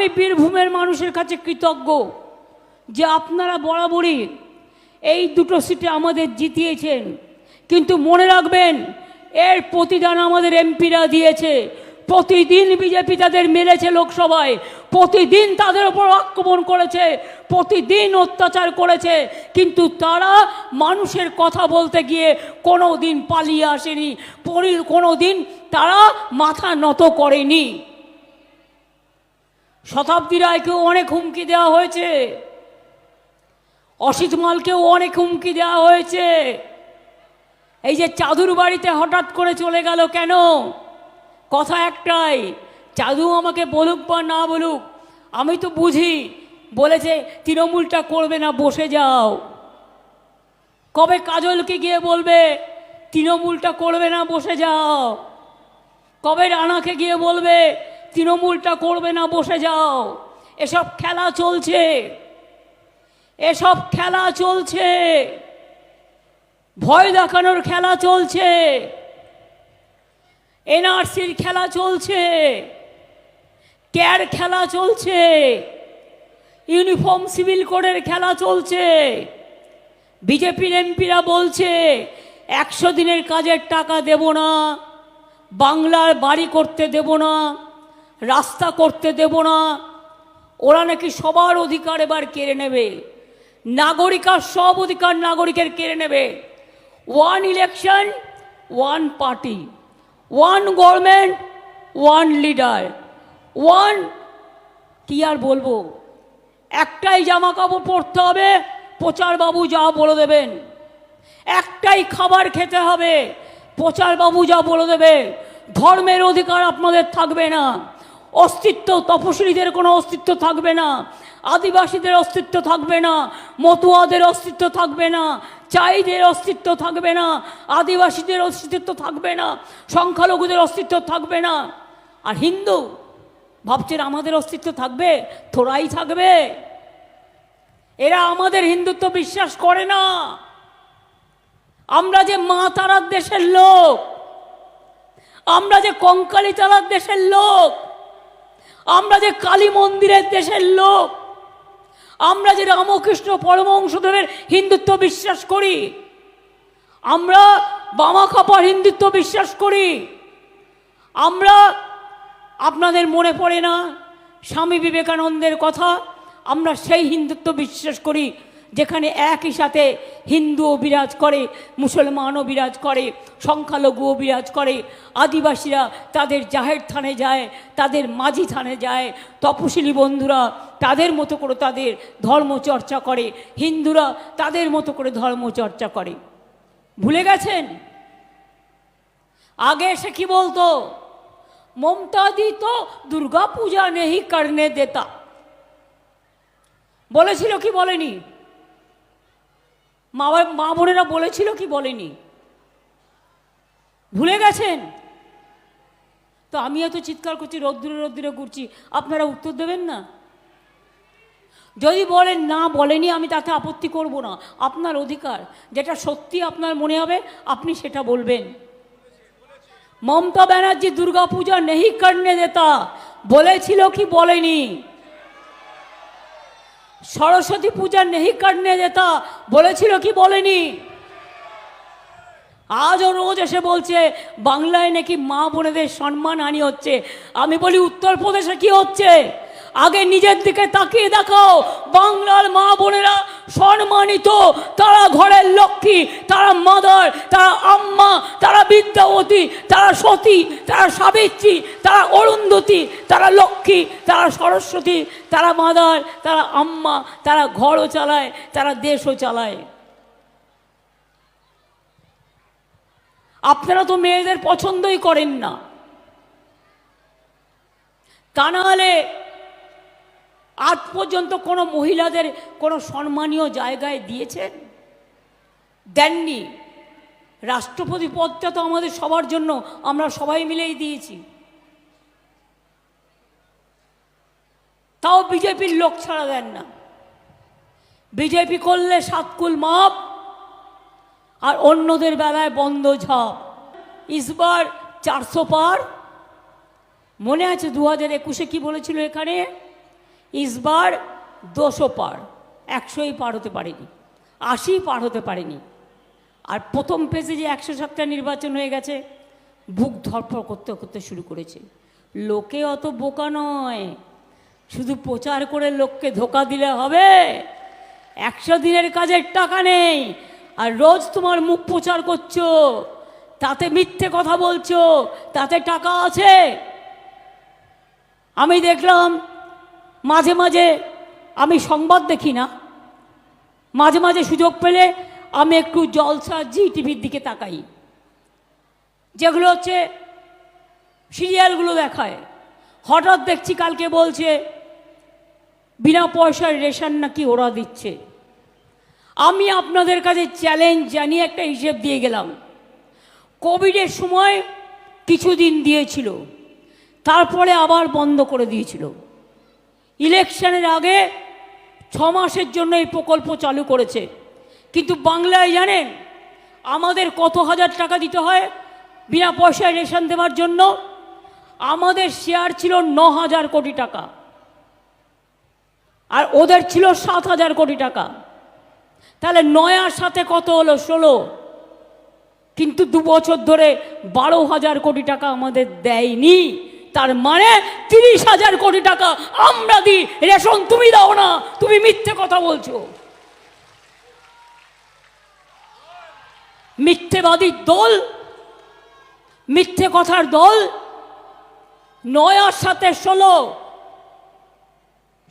আমি বীরভূমের মানুষের কাছে কৃতজ্ঞ যে আপনারা বরাবরই এই দুটো সিটে আমাদের জিতিয়েছেন। কিন্তু মনে রাখবেন, এর প্রতিদান আমাদের এমপিরা দিয়েছে। প্রতিদিন বিজেপি তাদের মেরেছে লোকসভায়, প্রতিদিন তাদের ওপর আক্রমণ করেছে, প্রতিদিন অত্যাচার করেছে, কিন্তু তারা মানুষের কথা বলতে গিয়ে কোনো দিন পালিয়ে আসেনি কোনো দিন তারা মাথা নত করেনি। শতাব্দী রায়কেও অনেক হুমকি দেওয়া হয়েছে। অসিত মালকেও অনেক হুমকি দেওয়া হয়েছে। এই যে চাদুর বাড়িতে হঠাৎ করে চলে গেল কেন? কথা একটাই, চাদু আমাকে বলুক বা না বলুক, আমি তো বুঝি, বলেছে তৃণমূলটা করবে না, বসে যাও। কবে কাজলকে গিয়ে বলবে, তৃণমূলটা করবে না, বসে যাও। কবে রানাকে গিয়ে বলবে তৃণমূলটা করবে না, বসে যাও। এসব খেলা চলছে। এসব খেলা চলছে। ভয় দেখানোর খেলা চলছে। এনআরসির খেলা চলছে। ক্যার খেলা চলছে। ইউনিফর্ম সিভিল কোডের খেলা চলছে। বিজেপির এমপিরা বলছে, একশো দিনের কাজের টাকা দেব না, বাংলার বাড়ি করতে দেব না। রাস্তা করতে দেব না। ওরা নাকি সবার অধিকার এবার কেড়ে নেবে। নাগরিকার সব অধিকার নাগরিকের কেড়ে নেবে। One election one party one government one leader one কি আর বলব? একটাই জামা কাপড় পরতে হবে, প্রচারবাবু যা বলে দেবেন। একটাই খাবার খেতে হবে, প্রচারবাবু যা বলে দেবে। ধর্মের অধিকার আপনাদের থাকবে না। অস্তিত্ব তপশিলীদের কোনো অস্তিত্ব থাকবে না, আদিবাসীদের অস্তিত্ব থাকবে না, মতুয়াদের অস্তিত্ব থাকবে না, চাইদের অস্তিত্ব থাকবে না, আদিবাসীদের অস্তিত্ব থাকবে না, সংখ্যালঘুদের অস্তিত্ব থাকবে না। আর হিন্দু, ভাবছেন আমাদের অস্তিত্ব থাকবে? থোড়াই থাকবে। এরা আমাদের হিন্দুত্ব বিশ্বাস করে না। আমরা যে মা তারার দেশের লোক, আমরা যে কঙ্কালী তারার দেশের লোক আমরা যে কালী মন্দিরের দেশের লোক, আমরা যে রামকৃষ্ণ পরমহংসদেবের হিন্দুত্ব বিশ্বাস করি, আমরা বামা কাপার হিন্দুত্ব বিশ্বাস করি, আমরা, আপনাদের মনে পড়ে না, স্বামী বিবেকানন্দের কথা, আমরা সেই হিন্দুত্ব বিশ্বাস করি। যেখানে একই সাথে হিন্দুও বিরাজ করে, মুসলমানও বিরাজ করে, সংখ্যালঘুও বিরাজ করে, আদিবাসীরা তাদের জাহের থানে যায়, তাদের মাঝি থানে যায়, তপশিলি বন্ধুরা তাদের মতো করে তাদের ধর্ম চর্চা করে, হিন্দুরা তাদের মতো করে ধর্ম চর্চা করে। ভুলে গেছেন? আগে এসে কি বলতো? মমতাদি তো দুর্গা পূজা নেই করনে দেতা। বলেছিল কি বলেনি? মা মা বোনেরা বলেছিল কি বলেনি? ভুলে গেছেন? তো আমি এত চিৎকার করছি, রোদ্দুরে রোদ্দুরে ঘুরছি, আপনারা উত্তর দেবেন না? যদি বলেন না বলেনি, আমি তাতে আপত্তি করব না। আপনার অধিকার, যেটা সত্যি আপনার মনে হবে, আপনি সেটা বলবেন। মমতা ব্যানার্জি দুর্গাপূজা নেহি করনে দেতা, বলেছিল কি বলেনি? সরস্বতী পূজা নেহি কাটনে যেতা, বলেছিল কি বলেনি? আজও রোজ এসে বলছে, বাংলায় নাকি মা বোনেদের সম্মান হানি হচ্ছে। আমি বলি, উত্তরপ্রদেশে কি হচ্ছে? আগে নিজের দিকে তাকিয়ে দেখাও। বাংলার মা বোনেরা সম্মানিত। তারা ঘরের লক্ষ্মী, তারা মাদার, তারা আম্মা, তারা বিদ্যাবতী, তারা সতী, তারা সাবিত্রী, তারা অরুন্ধতী, তারা লক্ষ্মী, তারা সরস্বতী, তারা মাদার, তারা আম্মা, তারা ঘরও চালায়, তারা দেশও চালায়। আপনারা তো মেয়েদের পছন্দই করেন না। তা নাহলে আজ পর্যন্ত কোনো মহিলাদের কোনো সম্মানীয় জায়গায় দিয়েছেন? দেননি। রাষ্ট্রপতি পদটা তো আমাদের সবার জন্য আমরা সবাই মিলেই দিয়েছি। তাও বিজেপির লোক ছাড়া দেন না। বিজেপি করলে সাতকুল মাপ, আর অন্যদের বেলায় বন্ধ ঝাপ। ইসবার চারশো পার। মনে আছে দু হাজার একুশে কী বলেছিল এখানে? ইসবার দুশো পার। একশোই পার হতে পারেনি। আশি পার হতে পারেনি। আর প্রথম পেজে যে একশো সাতটা নির্বাচন হয়ে গেছে, বুক ধরফর করতে করতে শুরু করেছে। লোকে অত বোকা নয়। শুধু প্রচার করে লোককে ধোকা দিলে হবে। একশো দিনের কাজের টাকা নেই। আর রোজ তোমার মুখ প্রচার করছ। তাতে মিথ্যে কথা বলছো। তাতে টাকা আছে। আমি দেখলাম মাঝে মাঝে আমি সংবাদ দেখি না। মাঝে মাঝে সুযোগ পেলে আমি একটু জলসা জি টিভির দিকে তাকাই। যেগুলো হচ্ছে সিরিয়ালগুলো দেখায়। হঠাৎ দেখছি কালকে বলছে, বিনা পয়সার রেশন নাকি ওরা দিচ্ছে। আমি আপনাদের কাছে চ্যালেঞ্জ জানিয়ে একটা হিসেব দিয়ে গেলাম। কোভিডের সময় কিছুদিন দিয়েছিল, তারপরে আবার বন্ধ করে দিয়েছিল। ইলেকশনের আগে ছ মাসের জন্য এই প্রকল্প চালু করেছে। কিন্তু বাংলায় জানেন, আমাদের কত হাজার টাকা দিতে হয় বিনা পয়সায় রেশন দেওয়ার জন্য? আমাদের শেয়ার ছিল ন হাজার কোটি টাকা। আর ওদের ছিল সাত হাজার কোটি টাকা। তাহলে নয়ার সাথে কত হলো? ষোলো। কিন্তু দু বছর ধরে বারো হাজার কোটি টাকা আমাদের দেয়নি। তার মানে তিরিশ হাজার কোটি টাকা আমরা দিই। রেশন তুমি দাও না, তুমি মিথ্যে কথা বলছো। মিথ্যেবাদীর দল, মিথ্যে কথার দল, নয়ার সাথে ষোলো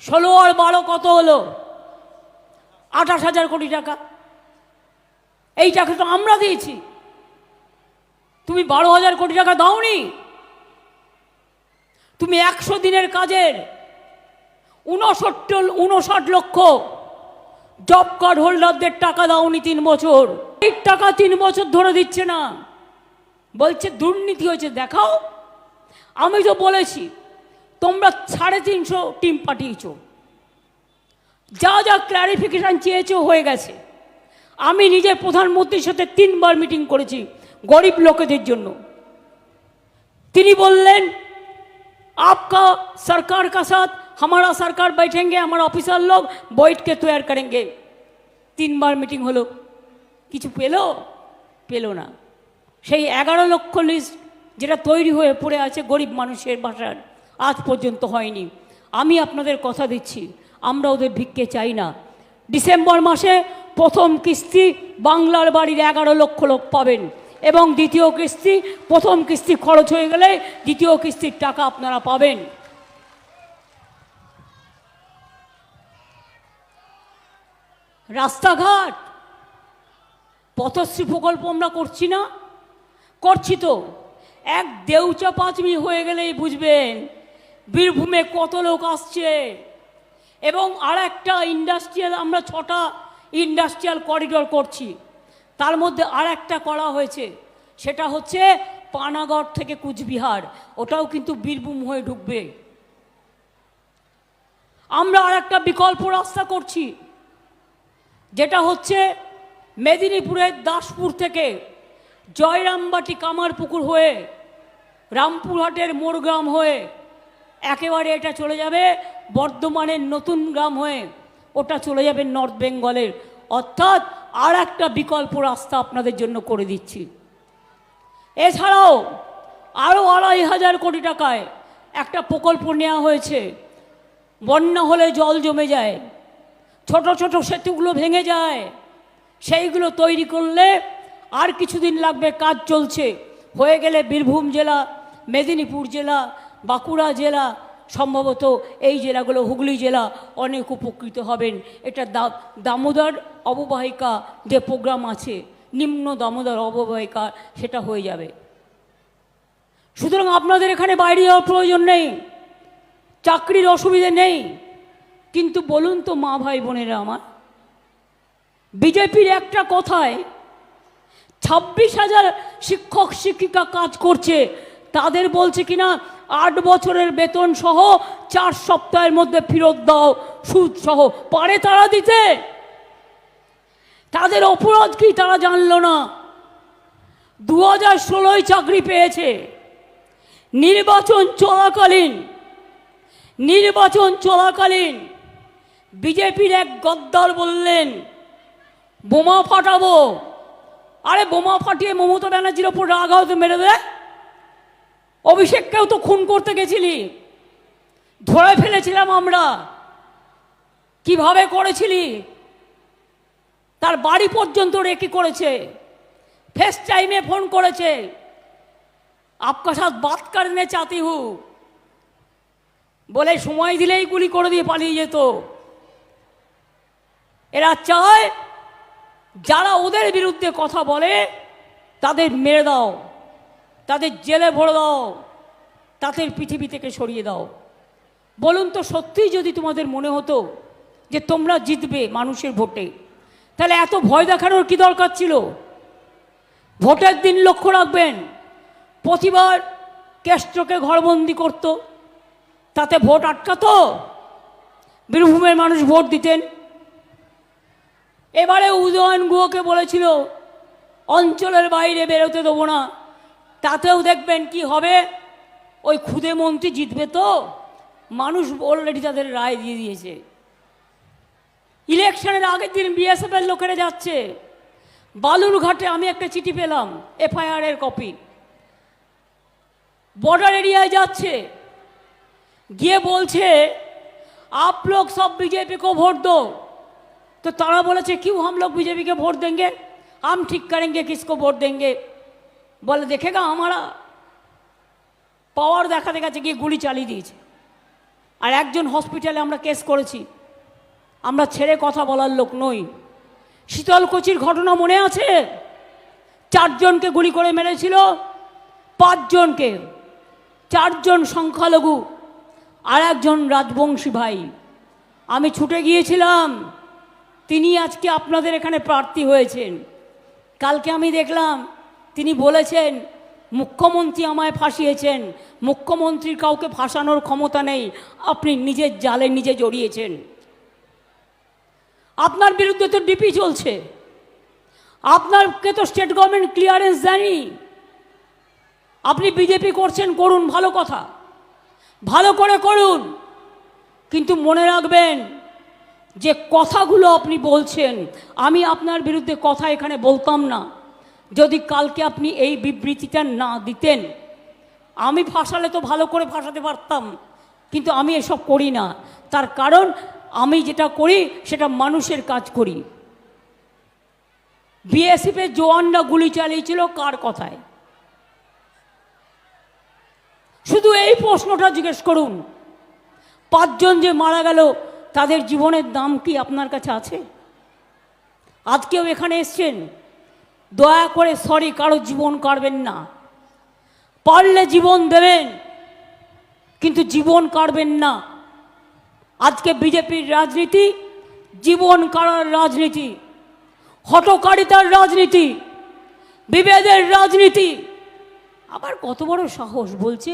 ষোলো আর বারো কত হলো? আঠাশ হাজার কোটি টাকা। এই টাকা তো আমরা দিয়েছি। তুমি বারো হাজার কোটি টাকা দাওনি। তুমি একশো দিনের কাজের উনসত্তর উনষাট লক্ষ জব কার্ড হোল্ডারদের টাকা দাওনি তিন বছর। এই টাকা তিন বছর ধরে দিচ্ছে না। বলছে, দুর্নীতি হয়েছে, দেখাও। আমি তো বলেছি, তোমরা সাড়ে তিনশো টিম পাঠিয়েছ। যা যা ক্ল্যারিফিকেশান চেয়েছো হয়ে গেছে। আমি নিজের প্রধানমন্ত্রীর সাথে তিনবার মিটিং করেছি গরিব লোকেদের জন্য। তিনি বললেন आपका सरकार का साथ हमारा सरकार बैठेंगे हमारा ऑफिसर लोग बैठ के तैयार करेंगे তিনবার মিটিং হলো কিছু পেলো পেলো না সেই এগারো লক্ষ লিস্ট যেটা তৈরি হয়ে পড়ে আছে গরিব মানুষের বাসার আজ পর্যন্ত হয়নি আমি আপনাদের কথা দিচ্ছি আমরা ওদের ভিক্ষে চাই না ডিসেম্বর মাসে প্রথম কিস্তি বাংলার বাড়ির এগারো লক্ষ লোক পাবেন এবং দ্বিতীয় কিস্তি, প্রথম কিস্তি খরচ হয়ে গেলে দ্বিতীয় কিস্তির টাকা আপনারা পাবেন। রাস্তাঘাট, পথশ্রী প্রকল্প আমরা করছি না। করছি তো। এক দেউচা পাঁচমি হয়ে গেলেই বুঝবেন বীরভূমে কত লোক আসছে। এবং আর একটা ইন্ডাস্ট্রিয়াল, আমরা ছটা ইন্ডাস্ট্রিয়াল করিডোর করছি। তার মধ্যে আর একটা করা হয়েছে। সেটা হচ্ছে পানাগড় থেকে কুচবিহার। ওটাও কিন্তু বীরভূম হয়ে ঢুকবে। আমরা আর একটা বিকল্প রাস্তা করছি, যেটা হচ্ছে মেদিনীপুরের দাসপুর থেকে জয়রামবাটি কামারপুকুর হয়ে রামপুরহাটের মোড়গ্রাম হয়ে একেবারে এটা চলে যাবে বর্ধমানের নতুন গ্রাম হয়ে ওটা চলে যাবে নর্থ বেঙ্গলের। অর্থাৎ আর একটা বিকল্প রাস্তা আপনাদের জন্য করে দিচ্ছি। এছাড়াও আরও আড়াই হাজার কোটি টাকায় একটা প্রকল্প নেওয়া হয়েছে। বন্যা হলে জল জমে যায়, ছোট ছোট সেতুগুলো ভেঙে যায়, সেইগুলো তৈরি করলে আর কিছুদিন লাগবে, কাজ চলছে। হয়ে গেলে বীরভূম জেলা, মেদিনীপুর জেলা, বাঁকুড়া জেলা সম্ভবত এই জেলাগুলো হুগলি জেলা অনেক উপকৃত হবেন। এটা দামোদর অববাহিকা যে প্রোগ্রাম আছে, নিম্ন দামোদর অববাহিকা, সেটা হয়ে যাবে। সুতরাং আপনাদের এখানে বাইরে যাওয়ার প্রয়োজন নেই, চাকরির অসুবিধে নেই, কিন্তু বলুন তো মা ভাই বোনেরা আমার, বিজেপির একটা কথায় ছাব্বিশ হাজার শিক্ষক শিক্ষিকা কাজ করছে, তাদের বলছে কিনা আট বছরের বেতন সহ চার সপ্তাহের মধ্যে ফেরত দাও, সুদ সহ। পারে তারা দিতে? তাদের অপরাধ কি তারা জানলো না? দু হাজার ষোলোয় চাকরি পেয়েছে। নির্বাচন চলাকালীন নির্বাচন চলাকালীন বিজেপির এক গদ্দার বললেন, বোমা ফাটাবো। আরে বোমা ফাটিয়ে মমতা ব্যানার্জির ওপর রাগ হয়তো মেরে দে। অভিষেককেও তো খুন করতে গেছিলি। ধরে ফেলেছিলাম আমরা। কীভাবে করেছিলি? তার বাড়ি পর্যন্ত রেকি করেছে? ফেস টাইমে ফোন করেছে। আপকা সাথ বাত করনে চাতি হু। বলে সময় দিলেই গুলি করে দিয়ে পালিয়ে যেত। এরা চায়, যারা ওদের বিরুদ্ধে কথা বলে, তাদের মেরে দাও। তাদের জেলে ভরে দাও, তাদের পৃথিবী থেকে সরিয়ে দাও। বলুন তো সত্যিই যদি তোমাদের মনে হতো যে তোমরা জিতবে মানুষের ভোটে, তাহলে এত ভয় দেখানোর কি দরকার ছিল? ভোটের দিন লক্ষ্য রাখবেন, প্রতিবার কেষ্টকে ঘরবন্দি করত, তাতে ভোট আটকাতো, বীরভূমের মানুষ ভোট দিতেন। এবারে উদয়ন গুহকে বলেছিল, অঞ্চলের বাইরে বেরোতে দেবো না। তাতেও দেখবেন কি হবে ওই খুদে মন্ত্রী জিতবে তো মানুষ অলরেডি তাদের রায় দিয়ে দিয়েছে ইলেকশনের আগের দিন বিএসএফের লোকেরা যাচ্ছে বালুরঘাটে আমি একটা চিঠি পেলাম এফআইআর এর কপি বর্ডার এরিয়ায় যাচ্ছে গিয়ে বলছে आप लोग सब बीजेपी को वोट दो तो तारा बोले क्यों हम लोग बीजेपी के वोट देंगे हम ठीक करेंगे किसको वोट देंगे বলে দেখেগা আমারা পাওয়ার দেখাতে গেছে, গিয়ে গুলি চালিয়ে দিয়েছে। আর একজন হসপিটালে আমরা কেস করেছি। আমরা ছেড়ে কথা বলার লোক নই। শীতলকুচির ঘটনা মনে আছে? চারজনকে গুলি করে মেরেছিল, পাঁচজনকে। চারজন সংখ্যালঘু, আর একজন রাজবংশী ভাই। আমি ছুটে গিয়েছিলাম। তিনি আজকে আপনাদের এখানে প্রার্থী হয়েছেন। কালকে আমি দেখলাম তিনি বলেছেন, মুখ্যমন্ত্রী আমায় ফাঁসিয়েছেন। মুখ্যমন্ত্রীর কাউকে ফাঁসানোর ক্ষমতা নেই। আপনি নিজের জালে নিজে জড়িয়েছেন। আপনার বিরুদ্ধে তো ডিপি চলছে। আপনারকে তো স্টেট গভর্নমেন্ট ক্লিয়ারেন্স দেয়নি। আপনি বিজেপি করছেন, করুন, ভালো কথা। ভালো করে করুন। কিন্তু মনে রাখবেন, যে কথাগুলো আপনি বলছেন, আমি আপনার বিরুদ্ধে কথা এখানে বলতাম না। যদি কালকে আপনি এই বিবৃতিটা না দিতেন, আমি ফাঁসালে তো ভালো করে ফাঁসাতে পারতাম, কিন্তু আমি এসব করি না। তার কারণ, আমি যেটা করি, সেটা মানুষের কাজ করি। বিএসএফের জওয়ানরা গুলি চালিয়েছিল কার কথায়? শুধু এই প্রশ্নটা জিজ্ঞেস করুন। পাঁচজন যে মারা গেল, তাদের জীবনের দাম কি আপনার কাছে আছে? আজকেও এখানে এসছেন? দয়া করে সরি, কারও জীবন কাটবেন না। পারলে জীবন দেবেন, কিন্তু জীবন কাটবেন না। আজকে বিজেপির রাজনীতি, জীবন কাড়ার রাজনীতি হটকারিতার রাজনীতি, বিভেদের রাজনীতি। আবার কত বড় সাহস বলছে,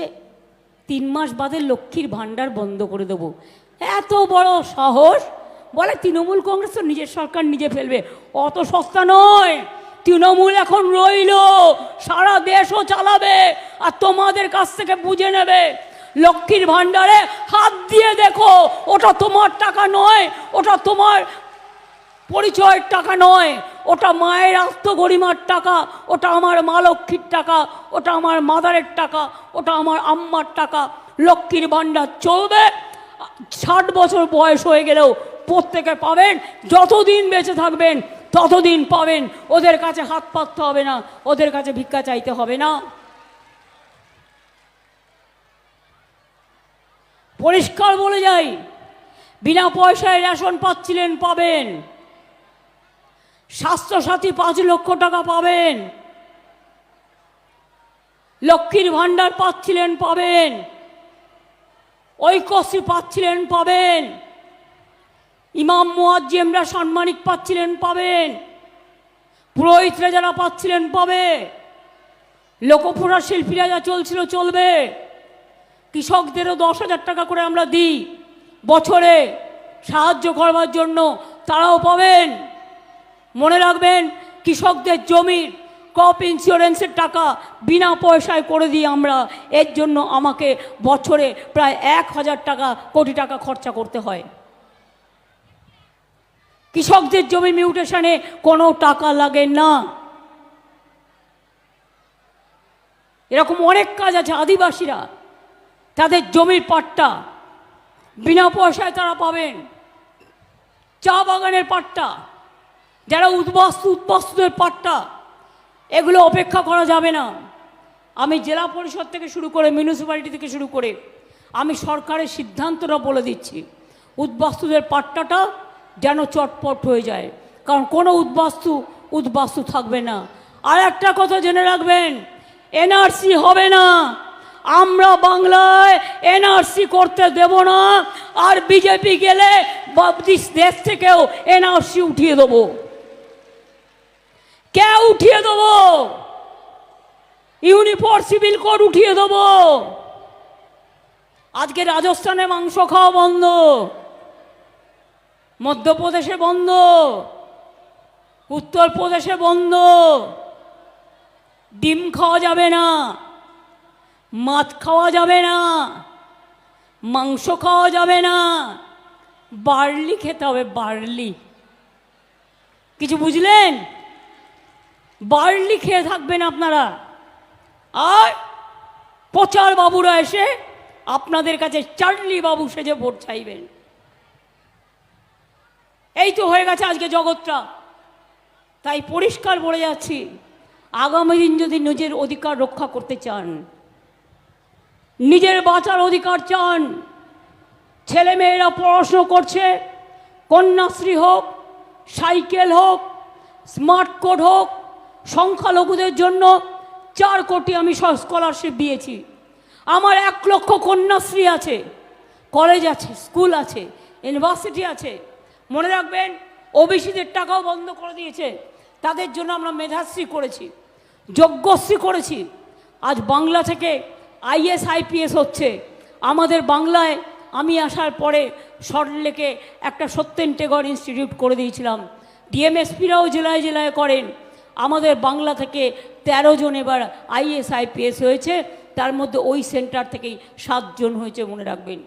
তিন মাস বাদে লক্ষ্মীর ভাণ্ডার বন্ধ করে দেবো। এত বড় সাহস, বলে তৃণমূল কংগ্রেস তো নিজের সরকার নিজে ফেলবে। অত সস্তা নয়। তৃণমূল এখন রইল। সারা দেশও চালাবে আর তোমাদের কাছ থেকে বুঝে নেবে। লক্ষ্মীর ভাণ্ডারে হাত দিয়ে দেখো, ওটা তোমার টাকা নয়, ওটা তোমার পরিচয়ের টাকা নয়, ওটা মায়ের আত্মগরিমার টাকা, ওটা আমার মা লক্ষ্মীর টাকা, ওটা আমার মাদারের টাকা, ওটা আমার আম্মার টাকা। লক্ষ্মীর ভাণ্ডার চলবে। ষাট বছর বয়স হয়ে গেলেও প্রত্যেকে পাবেন, যতদিন বেঁচে থাকবেন ততদিন পাবেন, ওদের কাছে হাত পাততে হবে না, ওদের কাছে ভিক্ষা চাইতে হবে না। পরিষ্কার বলে যাই, বিনা পয়সায় রেশন পাচ্ছিলেন, পাবেন। স্বাস্থ্যসাথী পাঁচ লক্ষ টাকা পাবেন। লক্ষ্মীর ভাণ্ডার পাচ্ছিলেন, পাবেন। ঐকশ্রী পাচ্ছিলেন, পাবেন। ইমাম মুয়াজ্জেমরা সাম্মানিক পাচ্ছিলেন পাবেন। পুরোহিতরা যারা পাচ্ছিলেন পাবে। লোকপুরা শিল্পীরা যা চলছিল চলবে। কৃষকদেরও দশ হাজার টাকা করে আমরা দিই বছরে। সাহায্য করবার জন্য তারাও পাবেন। মনে রাখবেন, কৃষকদের জমির ক্রপ ইন্স্যুরেন্সের টাকা বিনা পয়সায় করে দিই আমরা এর জন্য আমাকে বছরে প্রায় এক হাজার টাকা কোটি টাকা খরচা করতে হয়। কৃষকদের জমি মিউটেশনে কোনো টাকা লাগে না। এরকম অনেক কাজ আছে আদিবাসীরা। তাদের জমির পাট্টা বিনা পয়সায় তারা পাবেন। চা বাগানের পাট্টা, যারা উদ্বাস্তু, উদ্বাস্তুদের পাট্টা, এগুলো অপেক্ষা করা যাবে না। আমি জেলা পরিষদ থেকে শুরু করে মিউনিসিপ্যালিটি থেকে শুরু করে আমি সরকারের সিদ্ধান্তটা বলে দিচ্ছি। উদ্বাস্তুদের পাট্টাটা যেন চটপট হয়ে যায়। কারণ কোনো উদ্বাস্তু উদ্বাস্তু থাকবে না। আর একটা কথা জেনে রাখবেন এনআরসি হবে না। আমরা বাংলায় এনআরসি করতে দেব না, আর বিজেপি গেলে দেশ থেকেও এনআরসি উঠিয়ে দেবো। কে উঠিয়ে দেবো? ইউনিফর্ম সিভিল কোড উঠিয়ে দেবো। আজকে রাজস্থানে মাংস খাওয়া বন্ধ। মধ্যপ্রদেশে বন্ধ। উত্তরপ্রদেশে বন্ধ। ডিম খাওয়া যাবে না। মাছ খাওয়া যাবে না। মাংস খাওয়া যাবে না। বার্লি খেতে হবে, বার্লি। কিছু বুঝলেন? বার্লি খেয়ে থাকবেন আপনারা। আর প্রচার বাবুরা এসে আপনাদের কাছে চার্লি বাবু সেজে ভোট চাইবেন। এই তো হয়ে গেছে আজকে জগৎটা। তাই পরিষ্কার বলে যাচ্ছি, আগামী দিন যদি নিজের অধিকার রক্ষা করতে চান, নিজের বাঁচার অধিকার চান ছেলে মেয়েরা পড়াশুনো করছে, কন্যাশ্রী হোক, সাইকেল হোক, স্মার্ট কোড হোক, সংখ্যালঘুদের জন্য চার কোটি আমি স্কলারশিপ দিয়েছি। আমার এক লক্ষ কন্যাশ্রী আছে, কলেজ আছে, স্কুল আছে, ইউনিভার্সিটি আছে। মনে রাখবেন ওবিসিদের টাকাও বন্ধ করে দিয়েছে। তাদের জন্য আমরা মেধাশ্রী করেছি, যজ্ঞশ্রী করেছি। আজ বাংলা থেকে আইএস, আইপিএস হচ্ছে। আমাদের বাংলায় আমি আসার পরে সল্টলেকে একটা সত্যেন টেগর ইনস্টিটিউট করে দিয়েছিলাম। ডিএমএসপিরাও জেলায় জেলায় করেন। আমাদের বাংলা থেকে ১৩ জন এবার আইএস, আইপিএস হয়েছে। তার মধ্যে ওই সেন্টার থেকেই সাতজন হয়েছে, মনে রাখবেন।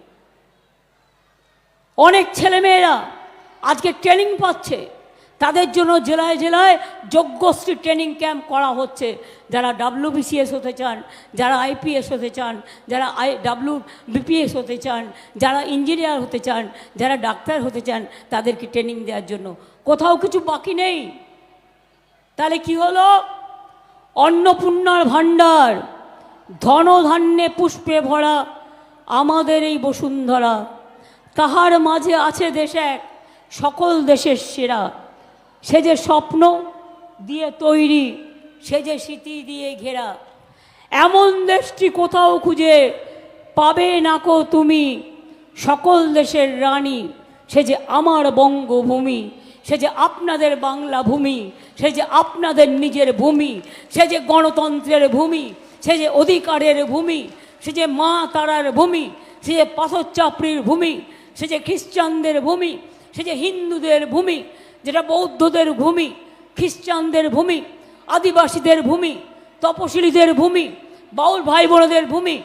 অনেক ছেলেমেয়েরা আজকে ট্রেনিং পাচ্ছে। তাদের জন্য জেলায় জেলায় যোগ্যশ্রী ট্রেনিং ক্যাম্প করা হচ্ছে। যারা ডাব্লিউবিসিএস হতে চান, যারা আইপিএস হতে চান, যারা আই ডাব্লিউ বিপিএস হতে চান, যারা ইঞ্জিনিয়ার হতে চান, যারা ডাক্তার হতে চান, তাদেরকে ট্রেনিং দেওয়ার জন্য। কোথাও কিছু বাকি নেই। তাহলে কি হলো? অন্নপূর্ণার ভাণ্ডার, ধনধান্যে পুষ্পে ভরা আমাদের এই বসুন্ধরা। তাহার মাঝে আছে দেশ এক। সকল দেশের সেরা সে যে স্বপ্ন দিয়ে তৈরি সে যে স্মৃতি দিয়ে ঘেরা এমন দেশটি কোথাও খুঁজে পাবে নাকো তুমি সকল দেশের রানী সে যে আমার বঙ্গভূমি সে যে আপনাদের বাংলা ভূমি সে যে আপনাদের নিজের ভূমি সে যে গণতন্ত্রের ভূমি সে যে অধিকারের ভূমি সে যে মা তারার ভূমি সে যে পাথর চাপড়ির ভূমি সে যে খ্রিস্টানদের ভূমি সে যে হিন্দুদের ভূমি, যেটা বৌদ্ধদের ভূমি, খ্রিস্টানদের ভূমি, আদিবাসীদের ভূমি, তপশিলীদের ভূমি, বাউল ভাই বোনদের ভূমি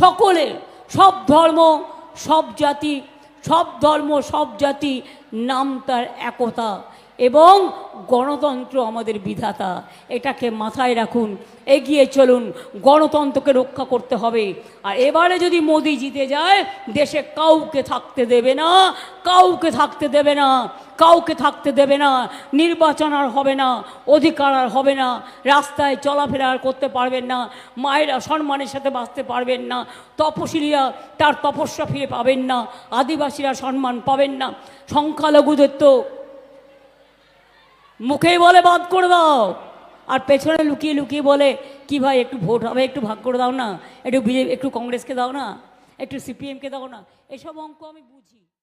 সকলের সব ধর্ম, সব জাতি, সব ধর্ম, সব জাতি, নাম তার একতা। এবং গণতন্ত্র আমাদের বিধাতা, এটাকে মাথায় রাখুন, এগিয়ে চলুন, গণতন্ত্রকে রক্ষা করতে হবে। আর এবারে যদি মোদি জিতে যায়, দেশে কাউকে থাকতে দেবে না, কাউকে থাকতে দেবে না, কাউকে থাকতে দেবে না, নির্বাচন আর হবে না, অধিকার আর হবে না, রাস্তায় চলাফেরা আর করতে পারবেন না, মায়েরা সম্মানের সাথে বাঁচতে পারবেন না, তপশিলীরা তার তপস্যা ফিরে পাবেন না, আদিবাসীরা সম্মান পাবেন না, সংখ্যালঘুদের তো মুখেই বলে বাদ করে দাও। আর পেছনে লুকিয়ে লুকিয়ে বলে, কি ভাই, একটু ভোট হবে, একটু ভাগ করে দাও না? একটু বিজেপি একটু কংগ্রেসকে দাও না? একটু সিপিএমকে দাও না? এসব অঙ্ক আমি বুঝি।